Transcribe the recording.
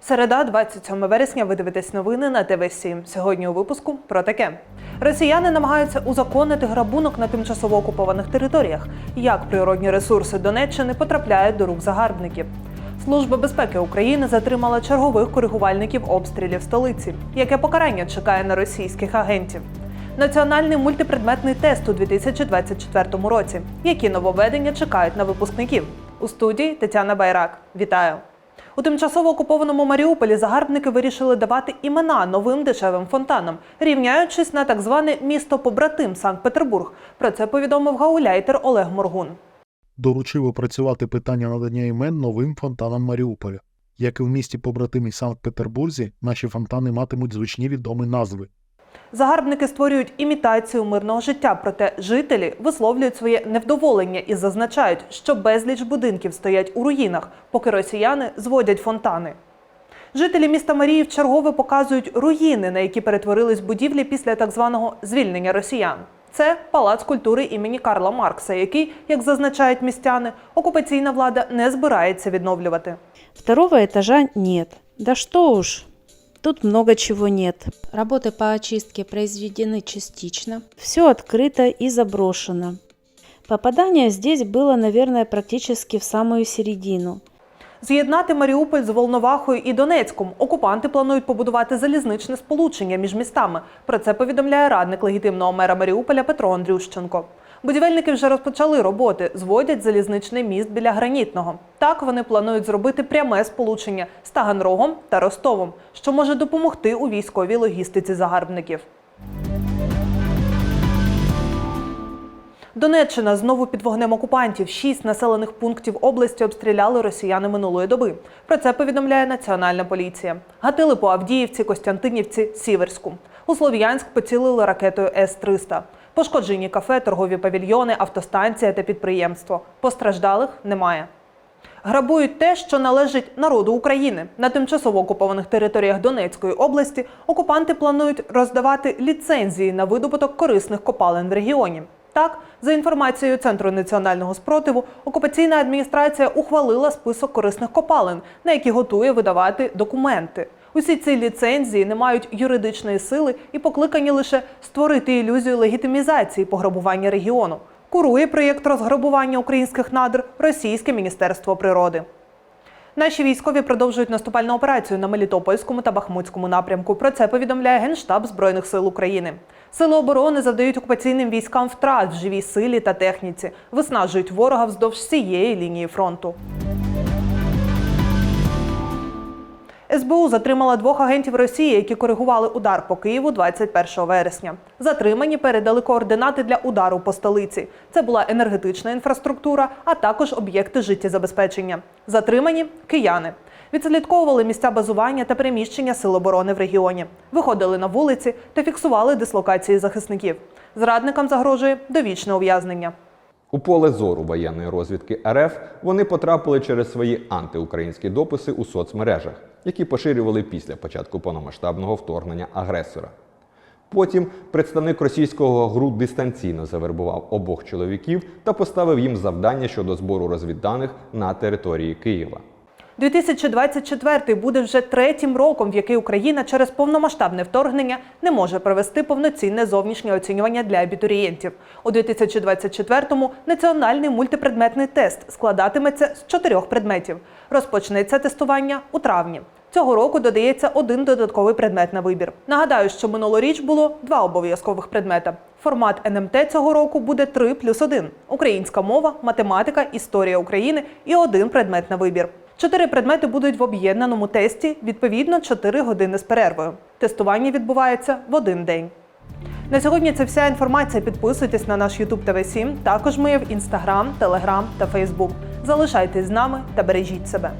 Середа, 27 вересня. Ви дивитесь новини на ТВ 7 Сьогодні у випуску про таке: Росіяни намагаються узаконити грабунок на тимчасово окупованих територіях. Як природні ресурси Донеччини потрапляють до рук загарбників? Служба безпеки України затримала чергових коригувальників обстрілів столиці. Яке покарання чекає на російських агентів? Національний мультипредметний тест у 2024 році. Які нововведення чекають на випускників? У студії Тетяна Байрак. Вітаю! У тимчасово окупованому Маріуполі загарбники вирішили давати імена новим дешевим фонтанам, рівняючись на так зване місто побратим Санкт-Петербург. Про це повідомив гауляйтер Олег Моргун. доручив опрацювати питання надання імен новим фонтанам Маріуполя. Як і в місті побратимі Санкт-Петербурзі, наші фонтани матимуть звучні відомі назви. Загарбники створюють імітацію мирного життя, проте жителі висловлюють своє невдоволення і зазначають, що безліч будинків стоять у руїнах, поки росіяни зводять фонтани. Жителі міста Марії вчергове показують руїни, на які перетворились будівлі після так званого звільнення росіян. Це палац культури імені Карла Маркса, який, як зазначають містяни, окупаційна влада не збирається відновлювати. Второго этажа нет. Да что уж, тут много чего нет. Работы по очистке произведены частично. Все открыто и заброшено. Попадание здесь было, наверное, практически в самую середину. З'єднати Маріуполь з Волновахою і Донецьком окупанти планують побудувати залізничне сполучення між містами. Про це повідомляє радник легітимного мера Маріуполя Петро Андрющенко. Будівельники вже розпочали роботи, зводять залізничний міст біля гранітного. Так вони планують зробити пряме сполучення з Таганрогом та Ростовом, що може допомогти у військовій логістиці загарбників. Донеччина знову під вогнем окупантів. Шість населених пунктів області обстріляли росіяни минулої доби. Про це повідомляє Національна поліція. Гатили по Авдіївці, Костянтинівці, Сіверську. У Слов'янськ поцілили ракетою С-300. Пошкоджені кафе, торгові павільйони, автостанція та підприємство. Постраждалих немає. Грабують те, що належить народу України. На тимчасово окупованих територіях Донецької області окупанти планують роздавати ліцензії на видобуток корисних копалин в регіоні. Так, за інформацією Центру національного спротиву, окупаційна адміністрація ухвалила список корисних копалин, на які готує видавати документи. Усі ці ліцензії не мають юридичної сили і покликані лише створити ілюзію легітимізації пограбування регіону. Курує проєкт розграбування українських надр Російське міністерство природи. Наші військові продовжують наступальну операцію на Мелітопольському та Бахмутському напрямку. Про це повідомляє Генштаб Збройних сил України. Сили оборони завдають окупаційним військам втрат в живій силі та техніці, виснажують ворога вздовж всієї лінії фронту. СБУ затримала двох агентів Росії, які коригували удар по Києву 21 вересня. Затримані передали координати для удару по столиці. Це була енергетична інфраструктура, а також об'єкти життєзабезпечення. Затримані кияни. Відслідковували місця базування та переміщення сил оборони в регіоні, виходили на вулиці та фіксували дислокації захисників. Зрадникам загрожує довічне ув'язнення. У поле зору воєнної розвідки РФ вони потрапили через свої антиукраїнські дописи у соцмережах, які поширювали після початку повномасштабного вторгнення агресора. Потім представник російського ГРУ дистанційно завербував обох чоловіків та поставив їм завдання щодо збору розвідданих на території Києва. 2024 буде вже третім роком, в який Україна через повномасштабне вторгнення не може провести повноцінне зовнішнє оцінювання для абітурієнтів. У 2024-му національний мультипредметний тест складатиметься з чотирьох предметів. Розпочнеться тестування у травні. Цього року додається один додатковий предмет на вибір. Нагадаю, що минулоріч було два обов'язкових предмета. Формат НМТ цього року буде 3 плюс 1 – українська мова, математика, історія України і один предмет на вибір. Чотири предмети будуть в об'єднаному тесті, відповідно 4 години з перервою. Тестування відбувається в один день. На сьогодні це вся інформація. Підписуйтесь на наш YouTube ТВ 7 Також ми є в Instagram, Telegram та Facebook. Залишайтесь з нами та бережіть себе.